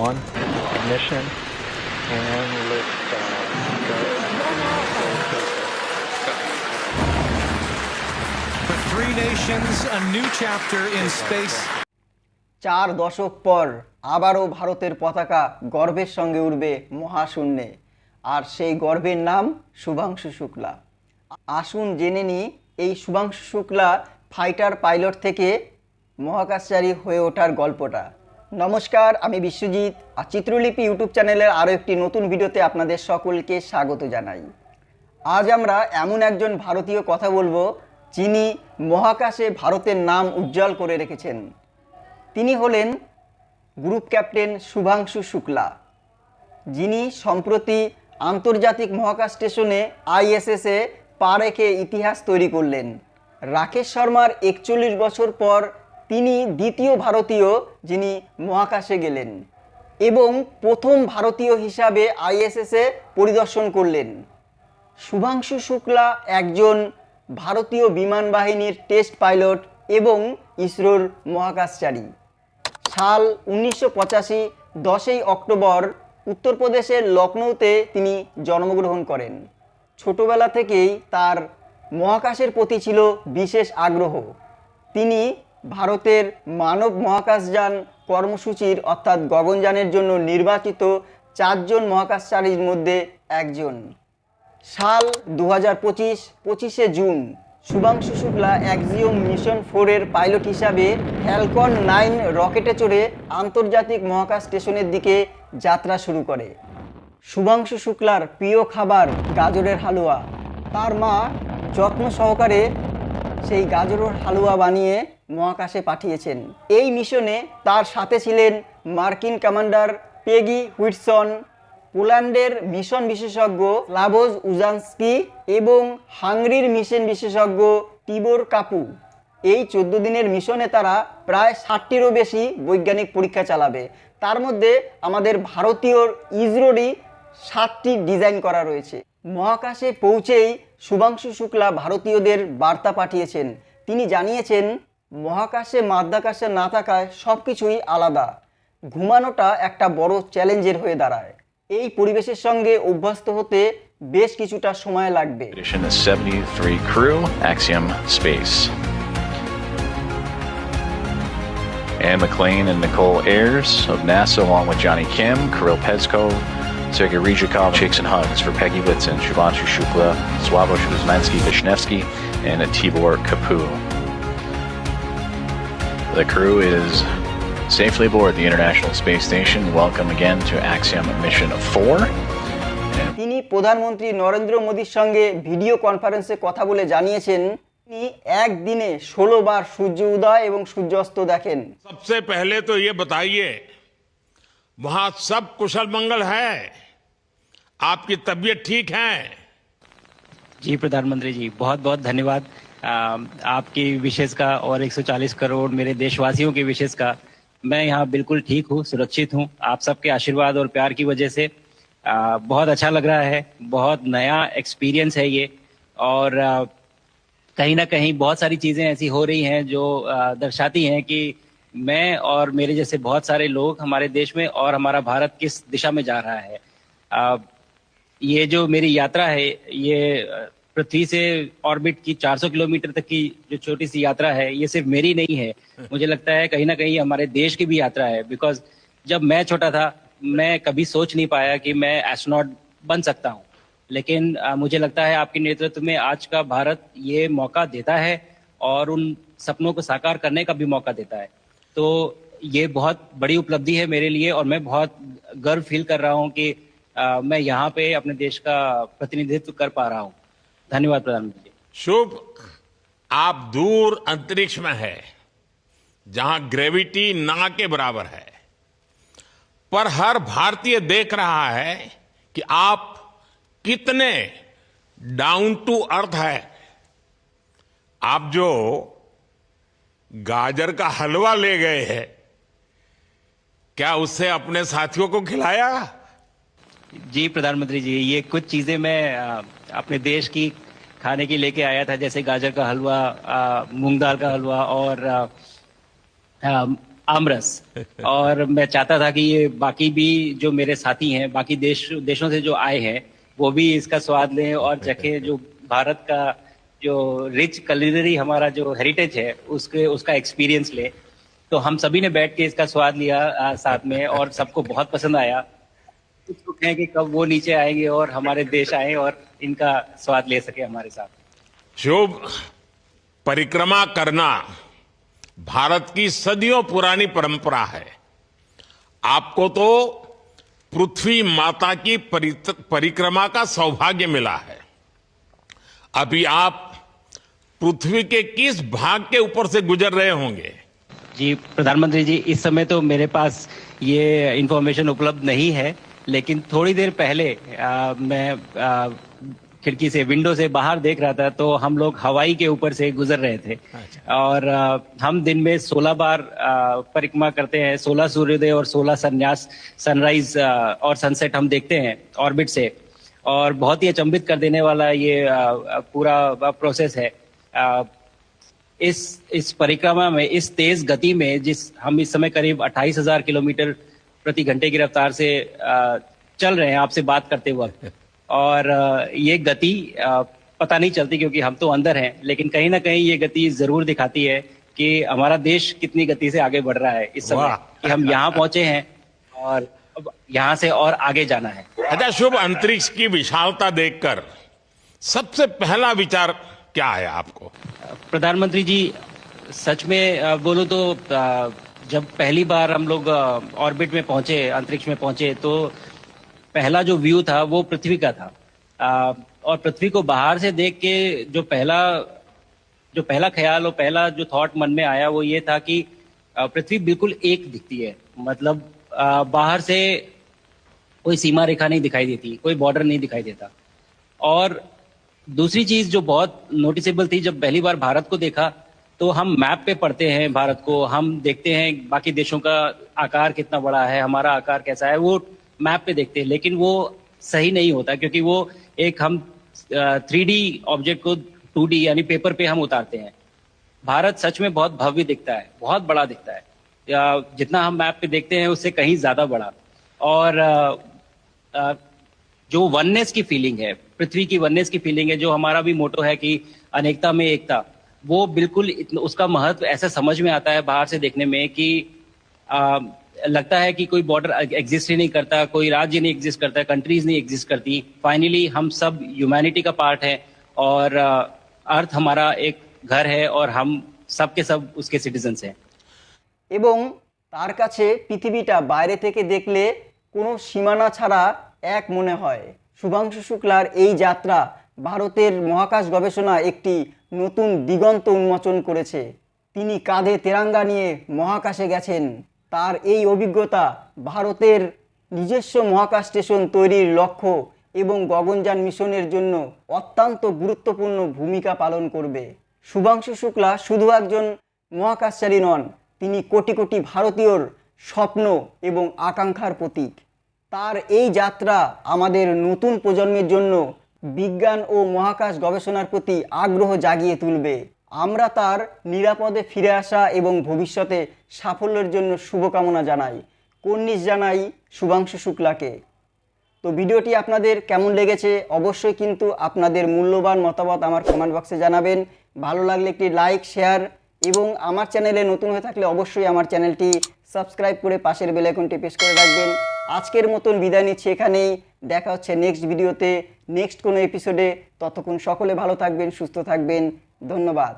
one, ignition, and lift off. Go. For three nations, a new chapter in space. চার দশক পর আবারও ভারতের পতাকা গর্বের সঙ্গে উঠবে মহাশূন্যে আর সেই গর্বের নাম শুভাংশু শুক্লা আসুন জেনে নিই এই শুভাংশু শুক্লা ফাইটার পাইলট থেকে মহাকাশচারী হয়ে ওঠার গল্পটা নমস্কার, আমি বিশ্বজিৎ। আর চিত্রলিপি ইউটিউব চ্যানেলের আরও একটি নতুন ভিডিওতে আপনাদের সকলকে স্বাগত জানাই। আজ আমরা এমন একজন ভারতীয় কথা বলব, যিনি মহাকাশে ভারতের নাম উজ্জ্বল করে রেখেছেন। তিনি হলেন গ্রুপ ক্যাপ্টেন শুভাংশু শুক্লা, যিনি সম্প্রতি আন্তর্জাতিক মহাকাশ স্টেশনে আইএসএসে পা রেখে ইতিহাস তৈরি করলেন। রাকেশ শর্মার একচল্লিশ বছর পর তিনি দ্বিতীয় ভারতীয় যিনি মহাকাশে গেলেন এবং প্রথম ভারতীয় হিসাবে আইএসএসে পরিদর্শন করলেন। শুভাংশু শুক্লা একজন ভারতীয় বিমান বাহিনীর টেস্ট পাইলট এবং ইসরোর মহাকাশচারী। সাল উনিশশো পঁচাশি, দশই অক্টোবর, উত্তরপ্রদেশের লখনৌতে তিনি জন্মগ্রহণ করেন। ছোটবেলা থেকেই তার মহাকাশের প্রতি ছিল বিশেষ আগ্রহ। তিনি ভারতের মানব মহাকাশযান কর্মসূচির অর্থাৎ গগনযানের জন্য নির্বাচিত চারজন মহাকাশচারীর মধ্যে একজন। সাল দু হাজার পঁচিশ, পঁচিশে June, Shubhanshu Shukla Axiom mission ফোরের পাইলট হিসাবে ফ্যালকন নাইন রকেটে চড়ে আন্তর্জাতিক মহাকাশ স্টেশনের দিকে যাত্রা শুরু করে। শুভাংশু শুক্লার প্রিয় খাবার গাজরের হালুয়া। তার মা যত্ন সহকারে সেই গাজরের হালুয়া বানিয়ে মহাকাশে পাঠিয়েছেন। এই মিশনে তার সাথে ছিলেন মার্কিন কমান্ডার পেগি হুইটসন, পোল্যান্ডের মিশন বিশেষজ্ঞ লাবোজ উজানস্কি এবং হাংরির মিশন বিশেষজ্ঞ টিবোর কাপু। এই চোদ্দ দিনের মিশনে তারা প্রায় ষাটটিরও বেশি বৈজ্ঞানিক পরীক্ষা চালাবে। তার মধ্যে আমাদের ভারতীয় ইসরোরই সাতটি ডিজাইন করা রয়েছে। মহাকাশে পৌঁছেই শুভাংশু শুক্লা ভারতীয়দের বার্তা পাঠিয়েছেন। তিনি জানিয়েছেন মহাকাশে মাধ্যাকাশে না থাকায় সব কিছুই আলাদা ঘুমানোটা একটা বড় চ্যালেঞ্জের হয়ে দাঁড়ায় এই পরিবেশের সঙ্গে অভ্যস্ত হতে বেশ কিছুটা সময় লাগবে Edition the 73 crew, Axiom Space. Anne McLean and Nicole Ayers of NASA, along with Johnny Kim, Kirill Pezkov, Sergei Rizhikov, Shakes and Hugs for Peggy Whitson, Shubhanshu Shukla, Swabosh Kuzmansky Vishnevsky, and Tibor Kapu. The crew is safely aboard the International Space Station. Welcome again to Axiom Mission 4. And তিনি প্রধানমন্ত্রী নরেন্দ্র মোদীর সঙ্গে video কনফারেন্সে কথা বলে জানিয়েছেন তিনি একদিনে ষোলো বার সূর্য উদয় এবং সূর্যাস্ত দেখেন सबसे पहले तो ये बताइए वहां सब कुशल मंगल है आपकी तबीयत ठीक है जी प्रधानमंत्री जी बहुत बहुत धन्यवाद अ, आपकी विशेष का और 140 करोड़ मेरे देशवासियों की विशेष का मैं यहाँ बिल्कुल ठीक हूँ सुरक्षित हूँ। आप सबके आशीर्वाद और प्यार की वजह से अ, बहुत अच्छा लग रहा है बहुत नया एक्सपीरियंस है ये। और अ, कहीं ना कहीं बहुत सारी चीज़ें ऐसी हो रही हैं जो दर्शाती हैं कि मैं और मेरे जैसे बहुत सारे लोग हमारे देश में और हमारा भारत किस दिशा में जा रहा है। अ, ये जो मेरी यात्रा है ये पृथ्वी से ऑर्बिट की 400 किलोमीटर तक की जो छोटी सी यात्रा है ये सिर्फ़ मेरी नहीं है। मुझे लगता है कहीं ना कहीं हमारे देश की भी यात्रा है बिकॉज़ जब मैं छोटा था मैं कभी सोच नहीं पाया कि मैं एस्ट्रोनॉट बन सकता हूँ। लेकिन अ, मुझे लगता है आपके नेतृत्व में आज का भारत ये मौका देता है और उन सपनों को साकार करने का भी मौका देता है। तो ये बहुत बड़ी उपलब्धि है मेरे लिए और मैं बहुत गर्व फील कर रहा हूँ कि अ, मैं यहाँ पे अपने देश का प्रतिनिधित्व कर पा रहा हूँ। धन्यवाद प्रधानमंत्री जी। शुभ। आप दूर अंतरिक्ष में है, जहाँ ग्रेविटी ना के बराबर है। पर हर भारतीय देख रहा है कि आप कितने डाउन टू अर्थ है। आप जो गाजर का हलवा ले गए हैं, क्या उससे अपने साथियों को खिलाया? जी प्रधानमंत्री जी ये कुछ चीज़ें मैं अपने देश की खाने की लेके आया था जैसे गाजर का हलवा मूंग दाल का हलवा और आमरस। और मैं चाहता था कि ये बाकी भी जो मेरे साथी हैं बाकी देश देशों से जो आए हैं वो भी इसका स्वाद लें और चखें जो भारत का जो रिच कलिनरी हमारा जो हेरिटेज है उसके उसका एक्सपीरियंस ले। तो हम सभी ने बैठ के इसका स्वाद लिया आ, साथ में और सबको बहुत पसंद आया। लोग हैं कि कब वो नीचे आएँगे और हमारे देश आए और इनका स्वाद ले सके हमारे साथ? शुभ परिक्रमा करना भारत की सदियों पुरानी परंपरा है आपको तो पृथ्वी माता की परिक्रमा का सौभाग्य मिला है। अभी आप पृथ्वी के किस भाग के ऊपर से गुजर रहे होंगे? जी प्रधानमंत्री जी इस समय तो मेरे पास ये इंफॉर्मेशन उपलब्ध नहीं है। लेकिन थोड़ी देर पहले आ, मैं आ, खिड़की से विंडो से बाहर देख रहा था तो हम लोग हवाई के ऊपर से गुजर रहे थे। और आ, हम दिन में 16 बार परिक्रमा करते हैं। 16 सूर्योदय और 16 संन्यास सनराइज और सनसेट हम देखते हैं ऑर्बिट से। और बहुत ही अचंभित कर देने वाला ये पूरा प्रोसेस है। आ, इस इस परिक्रमा में इस तेज गति में जिस हम इस समय करीब 28,000 किलोमीटर प्रति घंटे की रफ्तार से चल रहे हैं आपसे बात करते वक्त और ये गति पता नहीं चलती क्योंकि हम तो अंदर हैं लेकिन कहीं ना कहीं ये गति ज़रूर दिखाती है कि हमारा देश कितनी गति से आगे बढ़ रहा है इस समय। कि हम यहाँ पहुँचे हैं और अब यहाँ से और आगे जाना है। अच्छा शुभ अंतरिक्ष की विशालता देखकर सबसे पहला विचार क्या है आपको? प्रधानमंत्री जी सच में बोलो तो जब पहली बार हम लोग ऑर्बिट में पहुँचे अंतरिक्ष में पहुँचे तो पहला जो व्यू था वो पृथ्वी का था। अ, और पृथ्वी को बाहर से देख के जो पहला जो पहला ख्याल और पहला जो थॉट मन में आया वो ये था कि पृथ्वी बिल्कुल एक दिखती है। मतलब अ, बाहर से कोई सीमा रेखा नहीं दिखाई देती कोई बॉर्डर नहीं दिखाई देता। और दूसरी चीज़ जो बहुत नोटिसेबल थी जब पहली बार भारत को देखा तो हम मैप पे पढ़ते हैं भारत को, हम देखते हैं बाकी देशों का आकार कितना बड़ा है, हमारा आकार कैसा है, वो मैप पे देखते हैं। लेकिन वो सही नहीं होता, क्योंकि वो एक हम थ्री ऑब्जेक्ट को टू यानी पेपर पे हम उतारते हैं। भारत सच में बहुत भव्य दिखता है, बहुत बड़ा दिखता है। जितना हम मैप पे देखते हैं, उससे कहीं ज़्यादा बड़ा। और जो वननेस की फीलिंग है, पृथ्वी की वननेस की फीलिंग है, जो हमारा भी मोटो है कि अनेकता में एकता। वो बिल्कुल इतना- उसका महत्व ऐसा समझ में आता है बाहर से देखने में कि आ, लगता है कि कोई बॉर्डर एग्जिस्ट ही नहीं करता कोई राज्य नहीं एग्जिस्ट करता कंट्रीज नहीं एग्जिस्ट करती फाइनली हम सब ह्यूमैनिटी का पार्ट है और अर्थ हमारा एक घर है और हम सब के सब उसके सिटीजन्स हैं এবং তার কাছে পৃথিবীটা বাইরে থেকে দেখলে কোনো সীমানা ছাড়া এক মনে হয় শুভাংশু শুক্লার এই যাত্রা ভারতের মহাকাশ গবেষণা একটি নতুন দিগন্ত উন্মোচন করেছে। তিনি কাঁধে তেরাঙ্গা নিয়ে মহাকাশে গেছেন। তার এই অভিজ্ঞতা ভারতের নিজস্ব মহাকাশ স্টেশন তৈরির লক্ষ্য এবং গগনযান মিশনের জন্য অত্যন্ত গুরুত্বপূর্ণ ভূমিকা পালন করবে। শুভাংশু শুক্লা শুধু একজন মহাকাশচারী নন, তিনি কোটি কোটি ভারতীয়র স্বপ্ন এবং আকাঙ্ক্ষার প্রতীক। তার এই যাত্রা আমাদের নতুন প্রজন্মের জন্য বিজ্ঞান ও মহাকাশ গবেষণার প্রতি আগ্রহ জাগিয়ে তুলবে। আমরা তার নিরাপদে ফিরে আসা এবং ভবিষ্যতে সাফল্যের জন্য শুভকামনা জানাই। কর্নিশ জানাই শুভাংশু শুক্লাকে। তো ভিডিওটি আপনাদের কেমন লেগেছে অবশ্যই কিন্তু আপনাদের মূল্যবান মতামত আমার কমেন্ট বক্সে জানাবেন। ভালো লাগলে একটি লাইক শেয়ার এবং আমার চ্যানেলে নতুন হয়ে থাকলে অবশ্যই আমার চ্যানেলটি সাবস্ক্রাইব করে পাশের বেল আইকনটি প্রেস করে রাখবেন। আজকের মতন বিদায় নিচ্ছি এখানেই। দেখা হচ্ছে নেক্সট ভিডিওতে নেক্সট কোনো এপিসোডে ততক্ষণ সকলে ভালো থাকবেন সুস্থ থাকবেন। ধন্যবাদ।